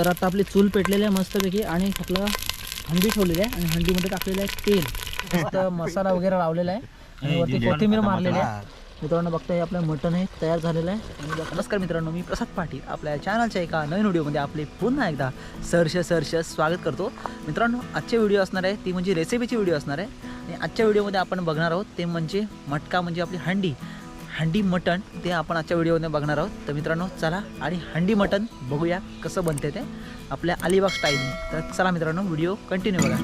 तर आता आपली चूल पेटलेली आहे मस्तपैकी आणि आपलं हंडी ठेवलेली आहे आणि हंडीमध्ये टाकलेलं आहे तेल. मस्त मसाला वगैरे लावलेला आहे. आणि वरती कोथिंबीर मारलेली आहे. मित्रांनो बघता हे आपलं मटण हे तयार झालेलं आहे. नमस्कार मित्रांनो मी प्रसाद पाटील. आपल्या चॅनलच्या एका नवीन व्हिडिओमध्ये आपले पुन्हा एकदा सरश सरश स्वागत करतो. मित्रांनो आजचे व्हिडिओ असणार आहे ती म्हणजे रेसिपीची व्हिडिओ असणार आहे. आणि आजच्या व्हिडिओमध्ये आपण बघणार आहोत ते म्हणजे मटका म्हणजे आपली हंडी. हंडी मटण ते आपण आजच्या व्हिडिओमध्ये बघणार आहोत. तर मित्रांनो चला आणि हंडी मटण बघूया कसं बनते ते आपल्या अलिबाग स्टाईलने तर चला मित्रांनो व्हिडिओ कंटिन्यू बघा.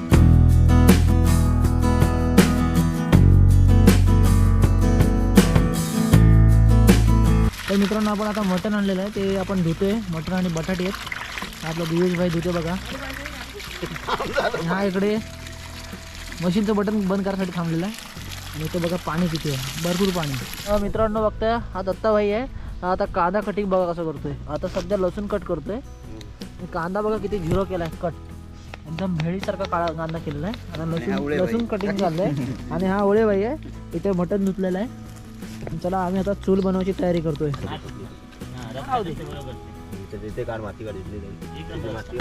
तर मित्रांनो आपण आता मटण आणलेलं आहे. ते आपण धुतोय मटण आणि बटाटे आहेत. आपलं दिवेश भाई धुते बघा. हा इकडे. मशीनचं बटन बंद करायसाठी थांबलेलं आहे. आणि इथे बघा पाणी किती आहे. भरपूर पाणी अं, मित्रांनो बघताय हा दत्ताभाई आहे. हा आता कांदा कटिंग बघा कसं करतोय. आता सध्या लसूण कट करतोय. कांदा बघा किती झिरो केला आहे कट एकदम भेळीसारखा काळा कांदा केलेला आहे. आता लसूण लसूण कटिंग चाललंय आणि हा ओळे भाई आहे. इथे मटण धुतलेलं आहे. चला आम्ही आता चूल बनवायची तयारी करतोय. इथे तिथे काढ माती काढ इथली इथे माती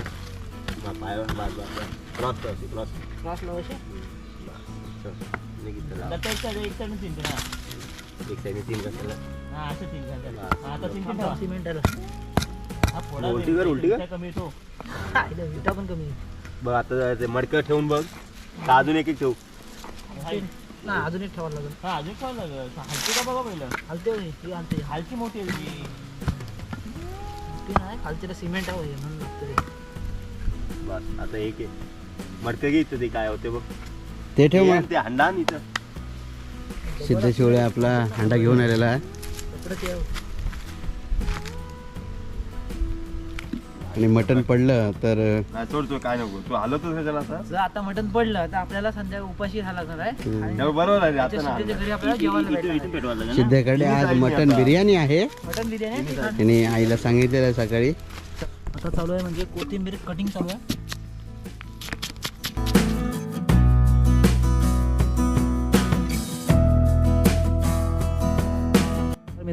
मा- लावायचे एक साईडने तीन कशाला सिमेंट उलटी कर उलटी कर. विटा पण कमी बघ आता ते मडकं ठेवून बघ. अजून एक एक ठेवू. ना अजून एक ठेवावं लागेल. हलते होय, ही हलते. हलकी मोठी आहे ती. नाही खालची सिमेंट आहे म्हणून लागतं. बस आता एक आहे. मडकं घे इथं ते काय होते बघ. ते ठेव मग. ते हंडा आणि इथं. सिद्ध शिवळे आपला हांडा घेऊन आलेला आहे. आणि मटण पडलं तर नाही सोड सोड काय नको. तू हलवतोस आता. जर आता मटण पडलं तर आपल्याला संध्या उपाशी तेव्हा बरोबर आहे रे, आता त्याच्या ना सिद्धीच्या घरी आपल्याला जेवायला भेटणार आहे. सिद्धकडे आज मटण बिर्याणी आहे. मटण बिर्याणी. आणि आईला सांगितलेलं आहे सकाळी. आता चालू आहे म्हणजे कोथिंबीर कटिंग चालू आहे.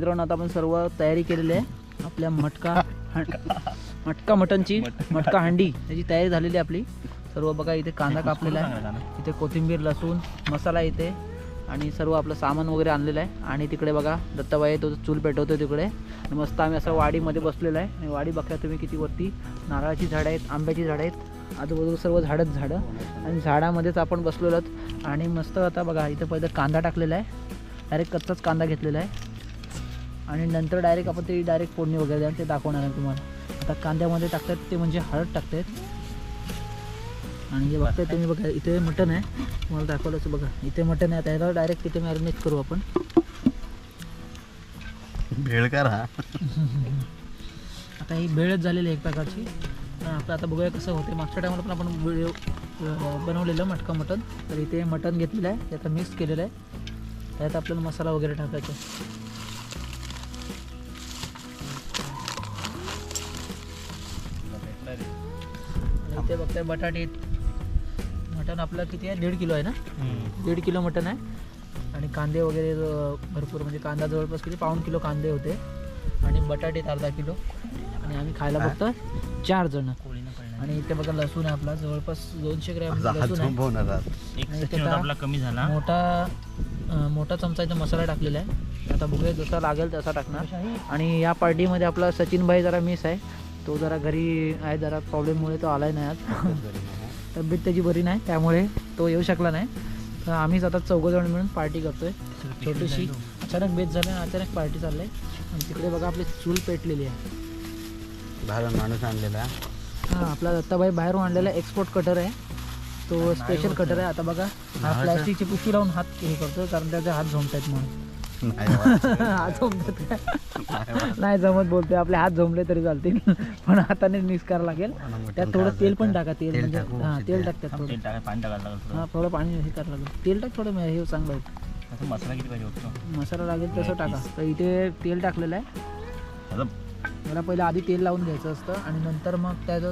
मित्रांनो आता आपण सर्व तयारी केलेली आहे. आपल्या मटका मटका मटनची मटका हंडी त्याची तयारी झालेली आहे आपली. सर्व बघा इथे कांदा कापलेला आहे. इथे कोथिंबीर लसूण मसाला इथे. आणि सर्व आपलं सामान वगैरे आणलेलं आहे. आणि तिकडे बघा दत्ताबाई तो चूल पेटवतो तिकडे. आणि मस्त आम्ही असं वाडीमध्ये बसलेलो आहे. आणि वाडी बघता तुम्ही किती वरती नारळाची झाडं आहेत आंब्याची झाडं आहेत. आजूबाजूला सर्व झाडंच झाडं. आणि झाडामध्येच आपण बसलेलो आहोत. आणि मस्त आता बघा इथं पहिलं कांदा टाकलेला आहे. डायरेक्ट कच्चाच कांदा घेतलेला आहे. आणि नंतर डायरेक्ट आपण ते डायरेक्ट फोडणी वगैरे द्या ते दाखवणार आहे तुम्हाला. आता कांद्यामध्ये टाकतात ते म्हणजे हळद टाकतात. आणि हे बघताय तुम्ही बघा इथे मटण आहे. तुम्हाला दाखवलं बघा. इथे मटण आहे त्याला डायरेक्ट तिथे मॅरिनेट करू आपण. भेळकर हा. आता ही भेळच झालेली आहे एक प्रकारची. आपलं आता बघूया कसं होते मागच्या टायमाला पण आपण व्हिडिओ बनवलेलं मटका मटण. तर इथे मटण घेतलेलं आहे ते आता मिक्स केलेलं आहे. त्यात आपल्याला मसाला वगैरे टाकायचा इथे बघताय बटाटे. मटण आपलं किती आहे? दीड किलो आहे ना? दीड किलो मटण आहे. आणि कांदे वगैरे भरपूर. म्हणजे कांदा जवळपास किती? पाऊण किलो कांदे होते. आणि बटाटे अर्धा किलो. आणि आम्ही खायला बघतो चार जण. आणि इथे बघा लसूण आहे आपला. जवळपास दोनशे ग्रॅम लसूण आहे. कमी झाला. मोठा मोठा चमचा इथे मसाला टाकलेला आहे. आता बघूया जसा लागेल तसा टाकणार. आणि या पार्टीमध्ये आपला सचिन भाई जरा मिस आहे. तो जरा घरी आहे जरा प्रॉब्लेममुळे तो आलाय नाही आज. तब्येत त्याची बरी नाही त्यामुळे तो येऊ शकला नाही. तर आम्हीच आता चौघजण मिळून पार्टी करतोय. छोटीशी अचानक बेत झालं आणि अचानक पार्टी चाललंय. आणि तिकडे बघा आपली चूल पेटलेली आहे. बाहेरून माणूस आणलेला हा आपला दत्ताबाई बाहेरून आणलेला एक्सपोर्ट कटर आहे. तो स्पेशल कटर आहे. आता बघा हा प्लॅस्टिकची पिशवी लावून हात हे करतो कारण त्याचे हात झोमत आहेत म्हणून. हात झोमतात काय? नाही जमत. बोलते आपले हात झोमले तरी चालतील. पण हाताने मिक्स करावं लागेल. त्यात थोडं तेल पण टाका तेल म्हणजे हा तेल टाकतात थोडं. पाणी टाकायला लागलं थोडं. हा थोडं पाणी हे करावं लागेल. तेल टाक थोडं मे- हे चांगलं आहे. मसाला किती पाहिजे होतो? मसाला लागेल तसं टाका. तर इथे तेल टाकलेलं आहे. आता मला पहिलं आधी तेल लावून घ्यायचं असतं आणि नंतर मग त्याचं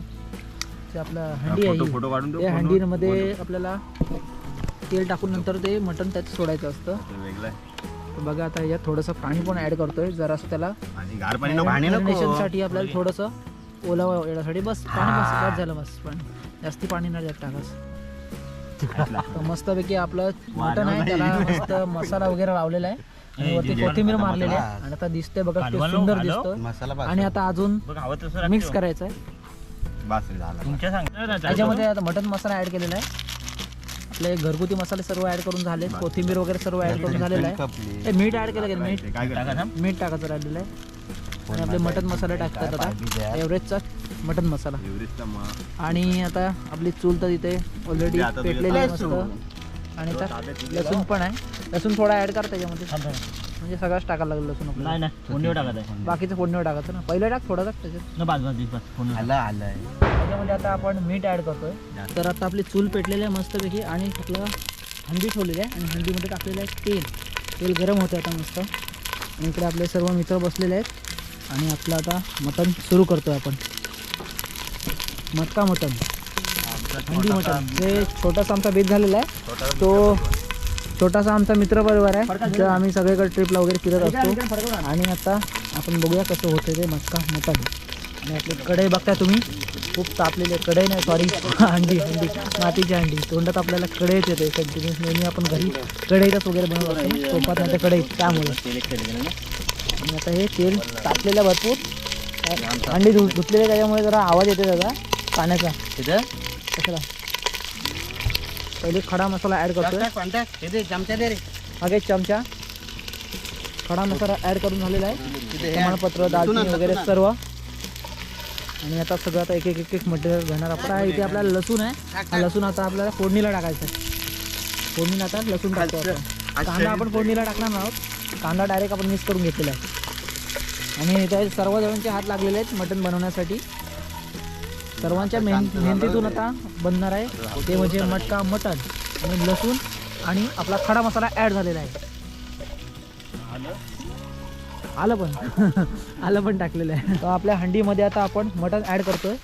ते आपलं हंडी आहे फोटो ही. फोटो काढून ते हंडीमध्ये आपल्याला तेल टाकून नंतर ते मटण त्यात सोडायचं असतं. वेगळं. तर बघा आता यात थोडंसं पाणी पण ऍड करतोय. जरासं त्याला आणि गार पाणी नको पाणी नको. मॅरिनेशनसाठी आपल्याला थोडंसं ओलावा येण्यासाठी बस पाणी बस बस झालं बस पाणी जास्ती पाणी नाही जात टाकास तर मस्तपैकी आपलं मटण आहे त्याला मस्त मसाला वगैरे लावलेला आहे. आणि वरती कोथिंबीर मारलेली आहे. आणि आता दिसतंय बघा किती सुंदर. दिसतो मसाला भात. आणि आता अजून बघ हवं तसं मिक्स राखतो. करायचं आहे बास झाला. तुमच्या त्याच्यामध्ये आता मटन मसाला ऍड केलेला आहे. आपले घरगुती मसाले सर्व ऍड करून झाले. कोथिंबीर वगैरे सर्व ऍड करून झालेलं आहे. मीठ ऍड केलं का मीठ. मीठ टाकायचं राहिलेलं आहे. आणि आपले मटन मसाला टाकतात आता. एव्हरेजचा मटन मसाला. आणि आता आपली चूल तर तिथे ऑलरेडी पेटलेली आहे मस्त. आणि आता लसूण पण आहे. लसूण थोडा ऍड कर त्याच्यामध्ये. थांब, थांब. म्हणजे सगळंच टाकायला लागलं लसूण आपल्याला. नाही नाही. फोडणीवर टाकत आहे. बाकीचं फोडणीवर टाकायचं ना. पहिलं टाक थोडं टाक त्याच्यात. न बाज बाज दिस बस फोडणीवर आलं आलंय त्याच्यामध्ये आता आपण मीठ ऍड करतोय. तर आता आपली चूल पेटलेली आहे मस्तपैकी आणि आपलं हंडी ठेवलेली आहे. आणि हंडीमध्ये टाकलेलं आहे तेल. तेल गरम होतं आता मस्त. आणि इकडे आपले सर्व मित्र बसलेले आहेत. आणि आपलं आता मटण सुरू करतोय आपण. मटका मटण. हंडी मटण. जे छोटासा आमचा बेत झालेला आहे. तो छोटासा आमचा मित्र परिवार आहे. आम्ही सगळीकडे ट्रिपला वगैरे फिरत असतो. आणि आता आपण बघूया कसं होतं ते मटका मटण. आपली कढई बघताय तुम्ही? खूप तापलेली आहे कढई नाही सॉरी अंडी अंडी. मातीची अंडी. तोंडात आपल्याला कढईच येते कंटिन्युअस नेहमी आपण घरी कढईतच वगैरे बनवत असतो. सोपात नाही तर कढईत त्यामुळे. आणि आता हे तेल तापलेलं भरपूर. अंडी धु धुतलेले त्याच्यामुळे जरा आवाज येते त्याचा पाण्याचा. तिथं कशाला? पहिले खडा मसाला ॲड चमचा दे रे. मागे चमचा. खडा मसाला ॲड करून झालेला आहे. प्रमाणपत्र दालचिनी वगैरे सर्व. आणि आता सगळं आता एक एक एक एक मटेरियल घेणार आपण. आता इथे आपल्याला लसूण आहे. हा लसूण आता आपल्याला फोडणीला टाकायचं आहे. फोडणीला आता लसूण टाकतो आपण. कांदा आपण फोडणीला टाकणार आहोत. कांदा डायरेक्ट आपण मिक्स करून घेतलेला आहे. आणि इथे सर्व जणांचे हात लागलेले आहेत मटण बनवण्यासाठी. सर्वांच्या मेहन मेहनतीतून आता बनणार आहे. ते म्हणजे मटका मटण आणि लसूण आणि आपला खडा मसाला ॲड झालेला आहे. आलं पण. आलं पण टाकलेलं आहे. तर आपल्या हंडीमध्ये आता आपण मटण ॲड करतोय.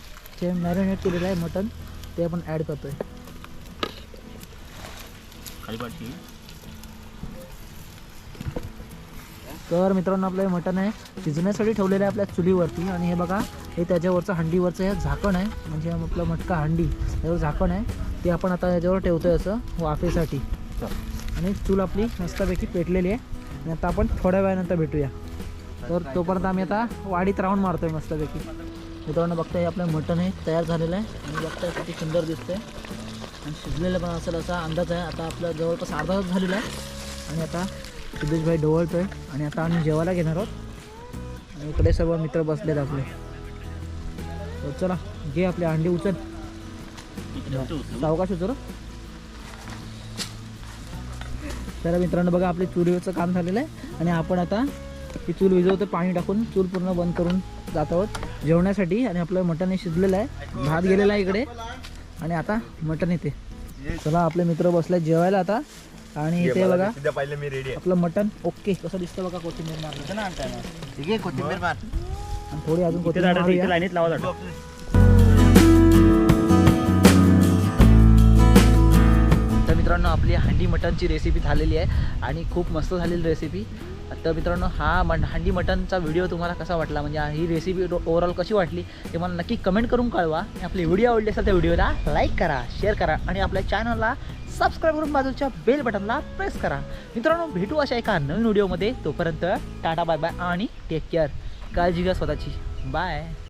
जे मॅरिनेट केलेलं आहे मटण ते आपण ॲड करतोय. तर मित्रांनो आपलं हे मटण आहे. शिजण्यासाठी ठेवलेलं आहे आपल्या चुलीवरती. आणि हे बघा हे त्याच्यावरचं हंडीवरचं हे झाकण आहे. म्हणजे आपलं मटका हंडी त्यावर झाकण आहे. ते आपण आता याच्यावर ठेवतोय असं वाफेसाठी. आणि चूल आपली मस्तपैकी पेटलेली आहे. आणि आता आपण थोड्या वेळानंतर भेटूया. तर तोपर्यंत आम्ही आता वाडीत राऊंड मारतोय मस्तपैकी. मित्रांनो बघताय हे आपलं मटण हे तयार झालेलं आहे. आणि बघताय किती सुंदर दिसतंय. आणि शिजलेलं पण असेल असा अंदाज आहे. आता आपलं जवळपास अर्धा तास झालेला आहे. आणि आता सिद्धेशभाई ढवळतोय. आणि आता आम्ही जेवायला घेणार आहोत. आणि इकडे सर्व मित्र बसलेत आपले. तर चला घे आपली अंडी उचल. सावकाश उचल. तर मित्रांनो बघा आपले चुलीवरचं काम झालेलं आहे. आणि आपण आता ती चूल विजवतो पाणी टाकून चूल पूर्ण बंद करून जात आहोत जेवण्यासाठी आणि आपलं मटण हे शिजलेलं आहे. भात गेलेला आहे इकडे. आणि आता मटण येते. चला आपले मित्र बसले जेवायला आता. आणि इथे बघा पहिले मी रेडी आपलं मटण ओके. कसं दिसतं बघा कोथिंबीर मारलं ठीक आहे कोथिंबीर मार. आणि थोडी अजून कोथिंबीर लाईनीत लावा तर मित्रांनो आपली हंडी मटनची रेसिपी झालेली आहे. आणि खूप मस्त झालेली रेसिपी तर मित्रांनो हा मट हंडी मटनचा व्हिडिओ तुम्हाला कसा वाटला? म्हणजे ही रेसिपी ओवरऑल कशी वाटली? ते मला नक्की कमेंट करून कळवा. आणि आपली व्हिडिओ आवडली असेल त्या व्हिडिओला लाईक करा शेअर करा आणि आपल्या चॅनलला सबस्क्राईब करून बाजूच्या बेल बटनला प्रेस करा. मित्रांनो भेटू अशा एका नवीन व्हिडिओमध्ये तोपर्यंत टाटा बाय बाय आणि टेक केअर काळजी घ्या स्वतःची. बाय